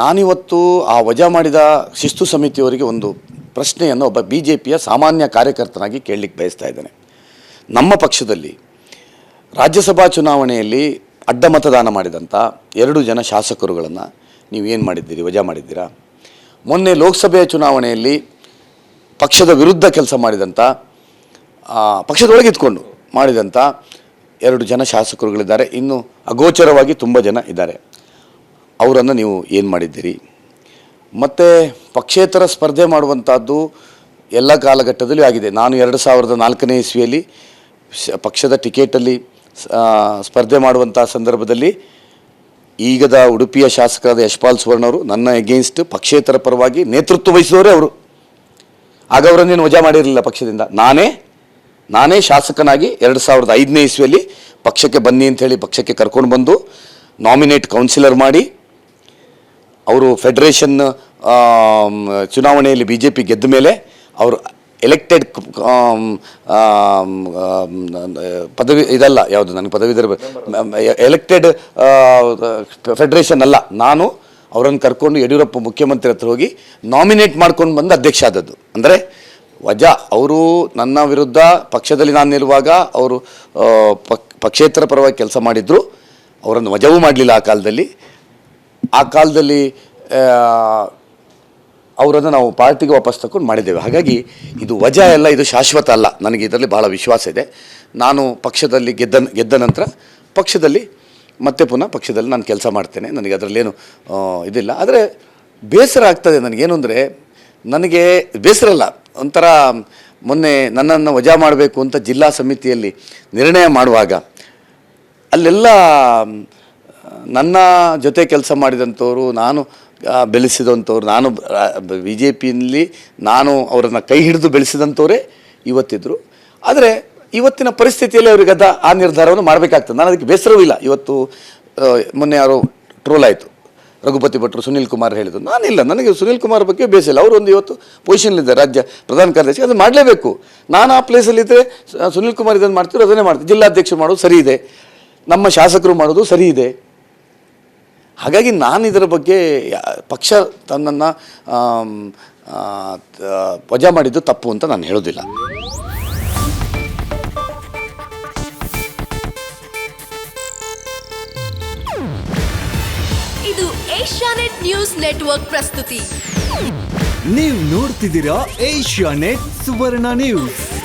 ನಾನಿವತ್ತು ಆ ವಜಾ ಮಾಡಿದ ಶಿಸ್ತು ಸಮಿತಿಯವರಿಗೆ ಒಂದು ಪ್ರಶ್ನೆಯನ್ನು ಒಬ್ಬ ಬಿ ಜೆ ಪಿಯ ಸಾಮಾನ್ಯ ಕಾರ್ಯಕರ್ತನಾಗಿ ಕೇಳಲಿಕ್ಕೆ ಬಯಸ್ತಾ ಇದ್ದೇನೆ. ನಮ್ಮ ಪಕ್ಷದಲ್ಲಿ ರಾಜ್ಯಸಭಾ ಚುನಾವಣೆಯಲ್ಲಿ ಅಡ್ಡ ಮತದಾನ ಮಾಡಿದಂಥ ಎರಡು ಜನ ಶಾಸಕರುಗಳನ್ನು ನೀವು ಏನು ಮಾಡಿದ್ದೀರಿ, ವಜಾ ಮಾಡಿದ್ದೀರಾ? ಮೊನ್ನೆ ಲೋಕಸಭೆಯ ಚುನಾವಣೆಯಲ್ಲಿ ಪಕ್ಷದ ವಿರುದ್ಧ ಕೆಲಸ ಮಾಡಿದಂಥ ಪಕ್ಷದೊಳಗೆ ಇದ್ಕೊಂಡು ಮಾಡಿದಂಥ ಎರಡು ಜನ ಶಾಸಕರುಗಳಿದ್ದಾರೆ. ಇನ್ನು ಅಗೋಚರವಾಗಿ ತುಂಬ ಜನ ಇದ್ದಾರೆ. ಅವರನ್ನು ನೀವು ಏನು ಮಾಡಿದ್ದೀರಿ? ಮತ್ತು ಪಕ್ಷೇತರ ಸ್ಪರ್ಧೆ ಮಾಡುವಂಥದ್ದು ಎಲ್ಲ ಕಾಲಘಟ್ಟದಲ್ಲಿ ಆಗಿದೆ. ನಾನು ಎರಡು ಸಾವಿರದ ನಾಲ್ಕನೇ ಇಸ್ವಿಯಲ್ಲಿ ಪಕ್ಷದ ಟಿಕೆಟಲ್ಲಿ ಸ್ಪರ್ಧೆ ಮಾಡುವಂಥ ಸಂದರ್ಭದಲ್ಲಿ ಈಗದ ಉಡುಪಿಯ ಶಾಸಕರಾದ ಯಶ್ಪಾಲ್ ಸುವರ್ಣವರು ನನ್ನ ಎಗೇನ್ಸ್ಟ್ ಪಕ್ಷೇತರ ಪರವಾಗಿ ನೇತೃತ್ವ ವಹಿಸಿದವರೇ ಅವರು. ಆಗ ಅವರನ್ನೇನು ವಜಾ ಮಾಡಿರಲಿಲ್ಲ ಪಕ್ಷದಿಂದ. ನಾನೇ ನಾನೇ ಶಾಸಕನಾಗಿ ಎರಡು ಸಾವಿರದ ಐದನೇ ಇಸ್ವಿಯಲ್ಲಿ ಪಕ್ಷಕ್ಕೆ ಬನ್ನಿ ಅಂತ ಹೇಳಿ ಪಕ್ಷಕ್ಕೆ ಕರ್ಕೊಂಡು ಬಂದು ನಾಮಿನೇಟ್ ಕೌನ್ಸಿಲರ್ ಮಾಡಿ ಅವರು ಫೆಡರೇಷನ್ ಚುನಾವಣೆಯಲ್ಲಿ ಬಿ ಜೆ ಪಿ ಗೆದ್ದ ಮೇಲೆ ಅವರು ಎಲೆಕ್ಟೆಡ್ ಪದವಿ ಇದಲ್ಲ, ಯಾವುದು ನನಗೆ ಪದವೀಧರ ಎಲೆಕ್ಟೆಡ್ ಫೆಡರೇಷನ್ ಅಲ್ಲ. ನಾನು ಅವರನ್ನು ಕರ್ಕೊಂಡು ಯಡಿಯೂರಪ್ಪ ಮುಖ್ಯಮಂತ್ರಿ ಹತ್ರ ಹೋಗಿ ನಾಮಿನೇಟ್ ಮಾಡ್ಕೊಂಡು ಬಂದು ಅಧ್ಯಕ್ಷ ಆದದ್ದು. ಅಂದರೆ ವಜಾ, ಅವರು ನನ್ನ ವಿರುದ್ಧ ಪಕ್ಷದಲ್ಲಿ ನಾನು ನಿಲ್ಲುವಾಗ ಅವರು ಪಕ್ಷೇತರ ಪರವಾಗಿ ಕೆಲಸ ಮಾಡಿದ್ರು. ಅವರನ್ನು ವಜಾವೂ ಮಾಡಲಿಲ್ಲ ಆ ಕಾಲದಲ್ಲಿ. ಆ ಕಾಲದಲ್ಲಿ ಅವರನ್ನು ನಾವು ಪಾರ್ಟಿಗೆ ವಾಪಸ್ ತಗೊಂಡು ಮಾಡಿದ್ದೇವೆ. ಹಾಗಾಗಿ ಇದು ವಜಾ ಎಲ್ಲ ಇದು ಶಾಶ್ವತ ಅಲ್ಲ. ನನಗೆ ಇದರಲ್ಲಿ ಬಹಳ ವಿಶ್ವಾಸ ಇದೆ. ನಾನು ಪಕ್ಷದಲ್ಲಿ ಗೆದ್ದ ಗೆದ್ದ ನಂತರ ಪಕ್ಷದಲ್ಲಿ, ಮತ್ತೆ ಪುನಃ ಪಕ್ಷದಲ್ಲಿ ನಾನು ಕೆಲಸ ಮಾಡ್ತೇನೆ. ನನಗೆ ಅದರಲ್ಲೇನು ಇದಿಲ್ಲ. ಆದರೆ ಬೇಸರ ಆಗ್ತದೆ ನನಗೇನು ಅಂದರೆ, ನನಗೆ ಬೇಸರ ಅಲ್ಲ. ಒಂಥರ ಮೊನ್ನೆ ನನ್ನನ್ನು ವಜಾ ಮಾಡಬೇಕು ಅಂತ ಜಿಲ್ಲಾ ಸಮಿತಿಯಲ್ಲಿ ನಿರ್ಣಯ ಮಾಡುವಾಗ, ಅಲ್ಲೆಲ್ಲ ನನ್ನ ಜೊತೆ ಕೆಲಸ ಮಾಡಿದಂಥವ್ರು, ನಾನು ಬೆಳೆಸಿದಂಥವ್ರು, ನಾನು ಬಿ ಜೆ ಪಿಯಲ್ಲಿ ನಾನು ಅವರನ್ನು ಕೈ ಹಿಡಿದು ಬೆಳೆಸಿದಂಥವರೇ ಇವತ್ತಿದ್ರು. ಆದರೆ ಇವತ್ತಿನ ಪರಿಸ್ಥಿತಿಯಲ್ಲಿ ಅವರಿಗೆ ಅದ, ಆ ನಿರ್ಧಾರವನ್ನು ಮಾಡಬೇಕಾಗ್ತದೆ. ನಾನು ಅದಕ್ಕೆ ಬೇಸರವೂ ಇಲ್ಲ. ಇವತ್ತು ಮೊನ್ನೆ ಯಾರೋ ಟ್ರೋಲ್ ಆಯಿತು. ರಘುಪತಿ ಭಟ್ರು, ಸುನೀಲ್ ಕುಮಾರ್ ಹೇಳಿದ್ರು. ನಾನಿಲ್ಲ. ನನಗೆ ಸುನೀಲ್ ಕುಮಾರ್ ಬಗ್ಗೆ ಬೇಸಿಲ್ಲ ಅವರು ಒಂದು ಇವತ್ತು ಪೊಸಿಷನ್ಲಿದ್ದಾರೆ ರಾಜ್ಯ ಪ್ರಧಾನ ಕಾರ್ಯದರ್ಶಿ. ಅದು ಮಾಡಲೇಬೇಕು. ನಾನು ಆ ಪ್ಲೇಸಲ್ಲಿದ್ದರೆ ಸುನೀಲ್ ಕುಮಾರ್ ಇದನ್ನು ಮಾಡ್ತಿದ್ರು, ಅದನ್ನೇ ಮಾಡ್ತೀವಿ ಜಿಲ್ಲಾಧ್ಯಕ್ಷರು ಮಾಡೋದು ಸರಿ ಇದೆ. ನಮ್ಮ ಶಾಸಕರು ಮಾಡೋದು ಸರಿ ಇದೆ. ಹಾಗಾಗಿ ನಾನು ಇದರ ಬಗ್ಗೆ ಯಾ- ಪಕ್ಷ ತನ್ನನ್ನು ವಜಾ ಮಾಡಿದ್ದು ತಪ್ಪು ಅಂತ ನಾನು ಹೇಳೋದಿಲ್ಲ. ಇದು ಏಷ್ಯಾನೆಟ್ ನ್ಯೂಸ್ ನೆಟ್ವರ್ಕ್ ಪ್ರಸ್ತುತಿ. ನೀವು ನೋಡ್ತಿದ್ದೀರಾ ಏಷ್ಯಾ ನೆಟ್ ಸುವರ್ಣ ನ್ಯೂಸ್.